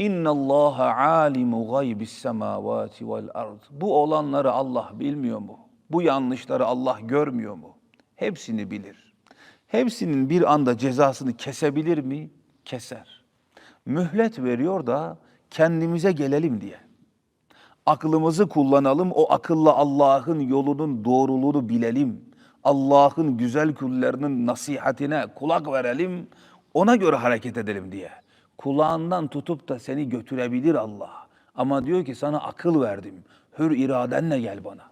İnna Allah alimu gaybis semavati vel ard. Bu olanları Allah bilmiyor mu? Bu yanlışları Allah görmüyor mu? Hepsini bilir. Hepsinin bir anda cezasını kesebilir mi? Keser. Mühlet veriyor da kendimize gelelim diye. Aklımızı kullanalım, o akılla Allah'ın yolunun doğruluğunu bilelim. Allah'ın güzel kullarının nasihatine kulak verelim, ona göre hareket edelim diye. Kulağından tutup da seni götürebilir Allah. Ama diyor ki sana akıl verdim. Hür iradenle gel bana.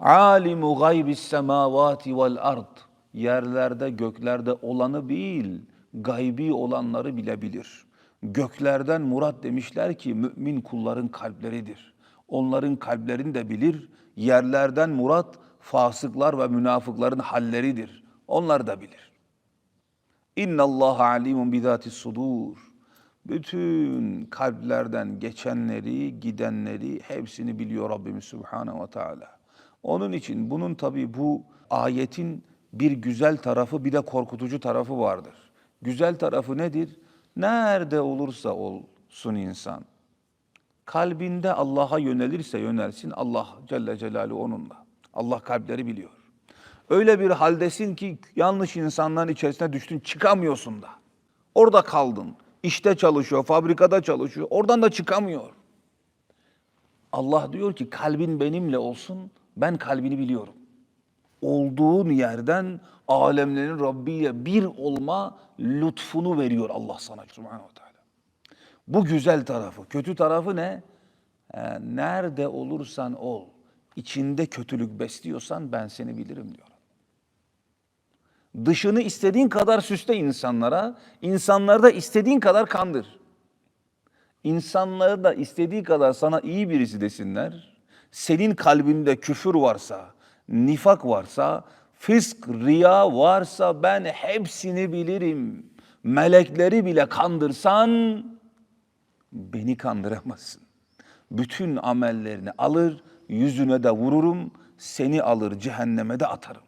Alimu gaybis semavati vel ard. Yerlerde göklerde olanı bil, gaybi olanları bilebilir. Göklerden murat demişler ki mümin kulların kalpleridir. Onların kalplerini de bilir. Yerlerden murat fasıklar ve münafıkların halleridir. Onlar da bilir. İnna Allah alimun bizati sudur. Bütün kalplerden geçenleri, gidenleri hepsini biliyor Rabbimiz Subhanahu ve Teala. Onun için bunun tabi bu ayetin bir güzel tarafı bir de korkutucu tarafı vardır. Güzel tarafı nedir? Nerede olursa olsun insan. Kalbinde Allah'a yönelirse yönelsin Allah Celle Celaluhu onunla. Allah kalpleri biliyor. Öyle bir haldesin ki yanlış insanların içerisine düştün çıkamıyorsun da. Orada kaldın. İşte çalışıyor, fabrikada çalışıyor. Oradan da çıkamıyor. Allah diyor ki kalbin benimle olsun. Ben kalbini biliyorum. Olduğun yerden alemlerin Rabbiyle bir olma lütfunu veriyor Allah sana Subhanahu Teala. Bu güzel tarafı. Kötü tarafı ne? Ee, nerede olursan ol. içinde kötülük besliyorsan ben seni bilirim diyor. Dışını istediğin kadar süsle insanlara, insanları da istediğin kadar kandır. İnsanları da istediği kadar sana iyi birisi desinler. Senin kalbinde küfür varsa, nifak varsa, fısk, riya varsa ben hepsini bilirim. Melekleri bile kandırsan beni kandıramazsın. Bütün amellerini alır, yüzüne de vururum, seni alır cehenneme de atarım.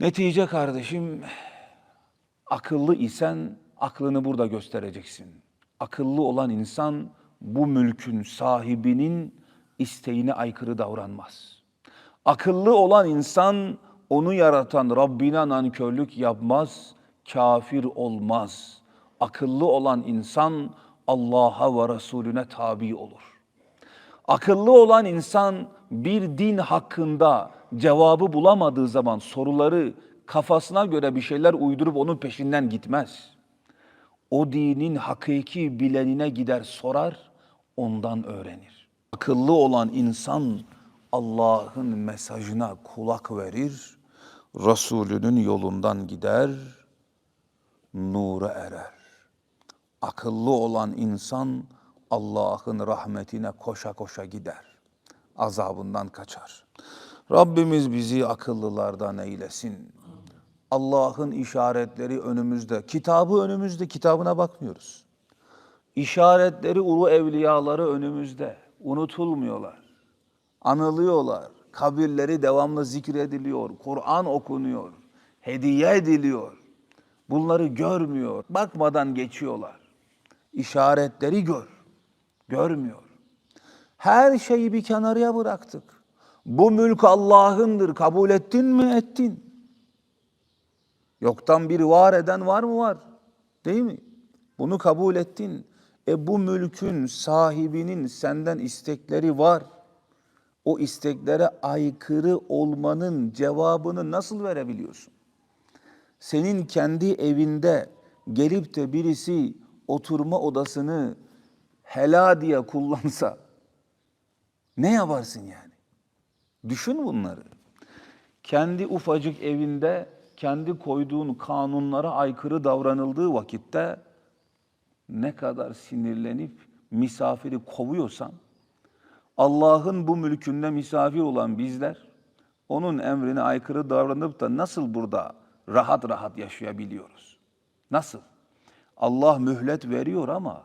Netice kardeşim, akıllı isen aklını burada göstereceksin. Akıllı olan insan bu mülkün sahibinin isteğine aykırı davranmaz. Akıllı olan insan onu yaratan Rabbine nankörlük yapmaz, kafir olmaz. Akıllı olan insan Allah'a ve Resulüne tabi olur. Akıllı olan insan bir din hakkında cevabı bulamadığı zaman soruları kafasına göre bir şeyler uydurup onun peşinden gitmez. O dinin hakiki bilenine gider sorar, ondan öğrenir. Akıllı olan insan Allah'ın mesajına kulak verir, Resulünün yolundan gider, nura erer. Akıllı olan insan Allah'ın rahmetine koşa koşa gider. Azabından kaçar. Rabbimiz bizi akıllılardan eylesin. Allah'ın işaretleri önümüzde. Kitabı önümüzde, kitabına bakmıyoruz. İşaretleri, ulu evliyaları önümüzde. Unutulmuyorlar. Anılıyorlar. Kabirleri devamlı zikrediliyor. Kur'an okunuyor. Hediye ediliyor. Bunları görmüyor. Bakmadan geçiyorlar. İşaretleri gör. Görmüyor. Her şeyi bir kenarıya bıraktık. Bu mülk Allah'ındır. Kabul ettin mi? Ettin. Yoktan bir var eden var mı? Var. Değil mi? Bunu kabul ettin. E bu mülkün sahibinin senden istekleri var. O isteklere aykırı olmanın cevabını nasıl verebiliyorsun? Senin kendi evinde gelip de birisi oturma odasını hela diye kullansa ne yaparsın yani? Düşün bunları. Kendi ufacık evinde kendi koyduğun kanunlara aykırı davranıldığı vakitte ne kadar sinirlenip misafiri kovuyorsan Allah'ın bu mülkünde misafir olan bizler onun emrine aykırı davranıp da nasıl burada rahat rahat yaşayabiliyoruz? Nasıl? Allah mühlet veriyor ama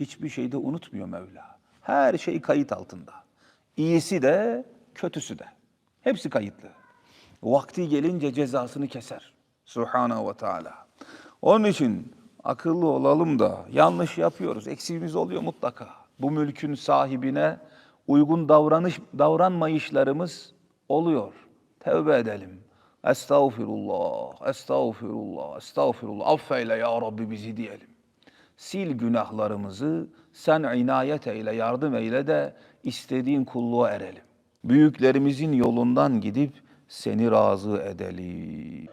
hiçbir şeyde unutmuyor Mevla. Her şey kayıt altında. İyisi de, kötüsü de. Hepsi kayıtlı. Vakti gelince cezasını keser. Subhanahu ve Teala. Onun için akıllı olalım da yanlış yapıyoruz. Eksiğimiz oluyor mutlaka. Bu mülkün sahibine uygun davranış davranmayışlarımız oluyor. Tevbe edelim. Estağfirullah, estağfirullah, estağfirullah. Affeyle ya Rabbi bizi diyelim. Sil günahlarımızı, sen inayet eyle, yardım eyle de istediğin kulluğa erelim. Büyüklerimizin yolundan gidip seni razı edelim.